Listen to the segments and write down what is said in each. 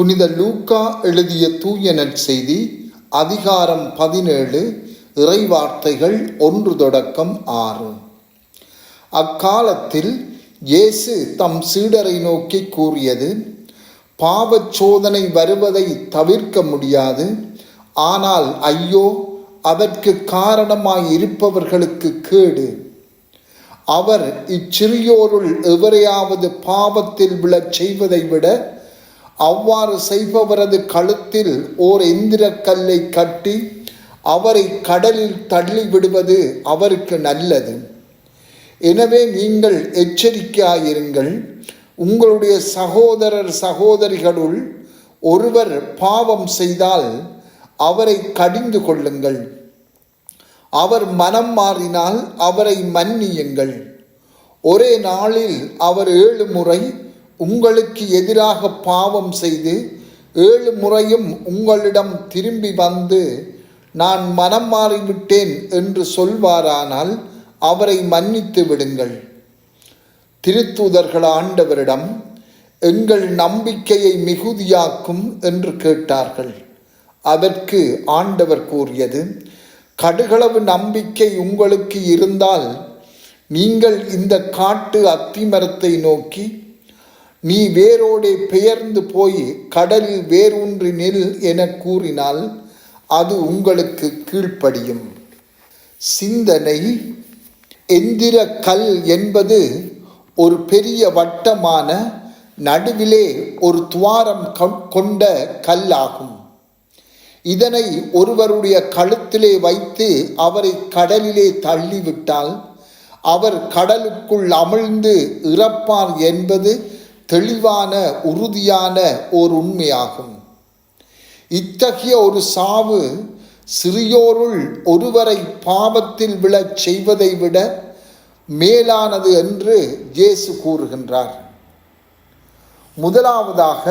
புனித லூக்கா எழுதிய தூய நற்செய்தி அதிகாரம் பதினேழு இறைவார்த்தைகள் ஒன்று தொடக்கம் ஆறு. அக்காலத்தில் இயேசு தம் சீடரை நோக்கி கூறியது பாவச் சோதனை வருவதை தவிர்க்க முடியாது. ஆனால் ஐயோ அதற்கு காரணமாய் இருப்பவர்களுக்கு கேடு. அவர் இச்சிறியோருள் எவரையாவது பாவத்தில் விழச் செய்வதை விட அவ்வாறு செய்பவரது கழுத்தில் ஓர் எந்திர கல்லை கட்டி அவரை கடலில் தள்ளி விடுவது அவருக்கு நல்லது. எனவே நீங்கள் எச்சரிக்கையாயிருங்கள். உங்களுடைய சகோதரர் சகோதரிகளுள் ஒருவர் பாவம் செய்தால் அவரை கடிந்து கொள்ளுங்கள். அவர் மனம் மாறினால் அவரை மன்னியுங்கள். ஒரே நாளில் அவர் ஏழு முறை உங்களுக்கு எதிராக பாவம் செய்து ஏழு முறையும் உங்களிடம் திரும்பி வந்து நான் மனம் மாறிவிட்டேன் என்று சொல்வாரானால் அவரை மன்னித்து விடுங்கள். திருத்தூதர்கள் ஆண்டவரிடம் எங்கள் நம்பிக்கையை மிகுதியாக்கும் என்று கேட்டார்கள். அதற்கு ஆண்டவர் கூறியது கடுகளவு நம்பிக்கை உங்களுக்கு இருந்தால் நீங்கள் இந்த காட்டு அத்திமரத்தை நோக்கி நீ வேரோடே பெயர்ந்து போய் கடலில் வேரூன்றி நில் என கூறினால் அது உங்களுக்கு கீழ்ப்படியும். சிந்தனை எந்திர கல் என்பது ஒரு பெரிய வட்டமான நடுவிலே ஒரு துவாரம் கொண்ட கல்லாகும். இதனை ஒருவருடைய கழுத்திலே வைத்து அவரை கடலிலே தள்ளிவிட்டால் அவர் கடலுக்குள் அமிழ்ந்து இறப்பார் என்பது தெளிவான உறுதியான ஓர் உண்மையாகும். இத்தகைய ஒரு சாவு சிறியோருள் ஒருவரை பாவத்தில் விழச் செய்வதை விட மேலானது என்று இயேசு கூறுகின்றார். முதலாவதாக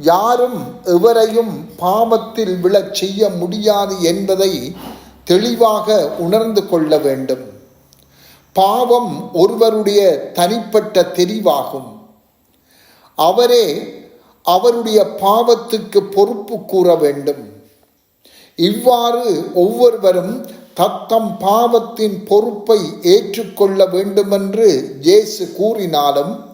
யாரும் எவரையும் பாவத்தில் விழச் செய்ய முடியாது என்பதை தெளிவாக உணர்ந்து கொள்ள வேண்டும். பாவம் ஒருவருடைய தனிப்பட்ட தெரிவாகும். அவரே அவருடைய பாவத்துக்கு பொறுப்பு கூற வேண்டும். இவ்வாறு ஒவ்வொருவரும் தத்தம் பாவத்தின் பொறுப்பை ஏற்றுக்கொள்ள வேண்டுமென்று ஜேசு கூறினாலும்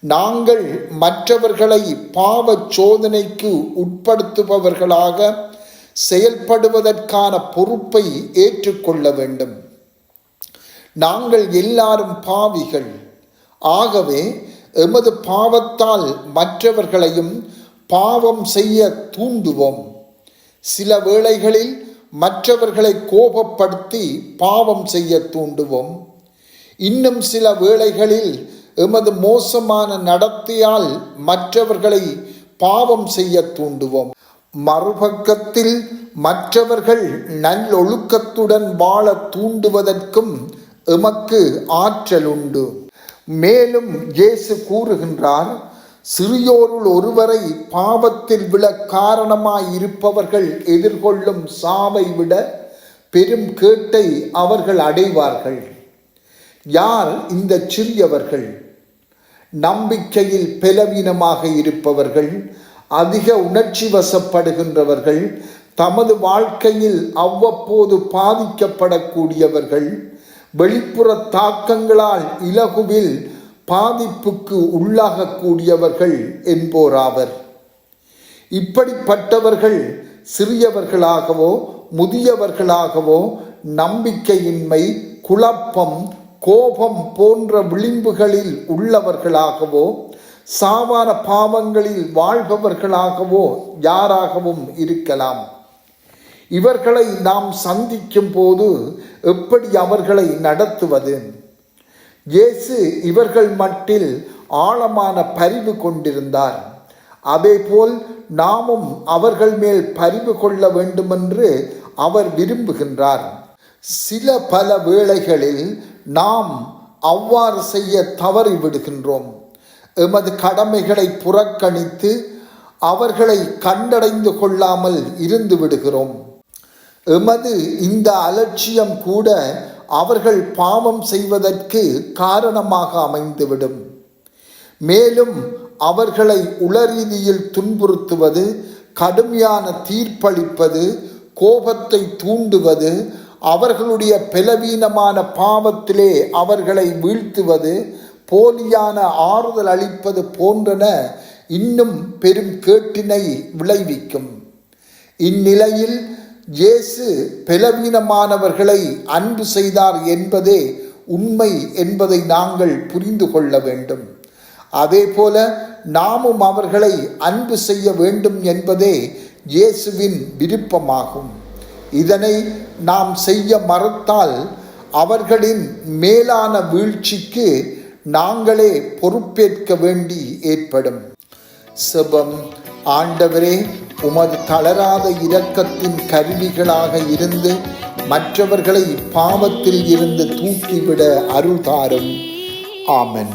நாங்கள் மற்றவர்களை பாவ சோதனைக்கு உட்படுத்துபவர்களாக செயல்படுவதற்கான பொறுப்பை ஏற்றுக்கொள்ள வேண்டும். நாங்கள் எல்லாரும் பாவிகள். ஆகவே எமது பாவத்தால் மற்றவர்களையும் பாவம் செய்ய தூண்டுவோம். சில வேளைகளில் மற்றவர்களை கோபப்படுத்தி பாவம் செய்ய தூண்டுவோம். இன்னும் சில வேளைகளில் எமது மோசமான நடத்தையால் மற்றவர்களை பாவம் செய்ய தூண்டுவோம். மறுபக்கத்தில் மற்றவர்கள் நல்லொழுக்கத்துடன் வாழ தூண்டுவதற்கும் எமக்கு ஆற்றல் உண்டு மேலும் இயேசு கூறுகின்றார் சிறியோருள் ஒருவரை பாவத்தில் விழ காரணமாய் இருப்பவர்கள் எதிர்கொள்ளும் சாவை விட பெரும் கேட்டை அவர்கள் அடைவார்கள். யார் இந்த சிறியவர்கள்? நம்பிக்கையில் பலவீனமாக இருப்பவர்கள் அதிக உணர்ச்சி வசப்படுகின்றவர்கள் தமது வாழ்க்கையில் அவ்வப்போது பாதிக்கப்படக்கூடியவர்கள் வெளிப்புற தாக்கங்களால் இலகுவில் பாதிப்புக்கு உள்ளாகக்கூடியவர்கள் என்போராவர். இப்படிப்பட்டவர்கள் சிறியவர்களாகவோ முதியவர்களாகவோ நம்பிக்கையின்மை குழப்பம் கோபம் போன்ற விளிம்புகளில் உள்ளவர்களாகவோ சாவார பாவங்களில் வாழ்பவர்களாகவோ யாராகவும் இருக்கலாம். இவர்களை நாம் சந்திக்கும் போது எப்படி அவர்களை நடத்துவது? இயேசு இவர்கள் மட்டில் ஆழமான பரிவு கொண்டிருந்தார். அதேபோல் நாமும் அவர்கள் மேல் பரிவு கொள்ள வேண்டுமென்று அவர் விரும்புகின்றார். சில பல வேளைகளில் நாம் அவ்வாறு செய்ய தவறி விடுகின்றோம். எமது கடமைகளை புறக்கணித்து அவர்களை கண்டடைந்து கொள்ளாமல் இருந்து விடுகிறோம். எமது இந்த அலட்சியம் கூட அவர்கள் பாவம் செய்வதற்கு காரணமாக அமைந்துவிடும். மேலும் அவர்களை உளரீதியில் துன்புறுத்துவது கடுமையான தீர்ப்பளிப்பது கோபத்தை தூண்டுவது அவர்களுடைய பலவீனமான பாவத்திலே அவர்களை வீழ்த்துவது போலியான ஆறுதல் அளிப்பது போன்றன இன்னும் பெரும் கேட்டினை விளைவிக்கும். இந்நிலையில் இயேசு பலவீனமானவர்களை அன்பு செய்தார் என்பதே உண்மை என்பதை நாங்கள் புரிந்து கொள்ள வேண்டும். அதே போல நாமும் அவர்களை அன்பு செய்ய வேண்டும் என்பதே இயேசுவின் விருப்பமாகும். இதனை நாம் செய்ய மறுத்தால் அவர்களின் மேலான வீழ்ச்சிக்கு நாங்களே பொறுப்பேற்க வேண்டி ஏற்படும். செபம். ஆண்டவரே உமது தளராத இரக்கத்தின் கருவிகளாக இருந்து மற்றவர்களை பாவத்தில் இருந்து தூக்கிவிட அருள் தாரும் ஆமன்.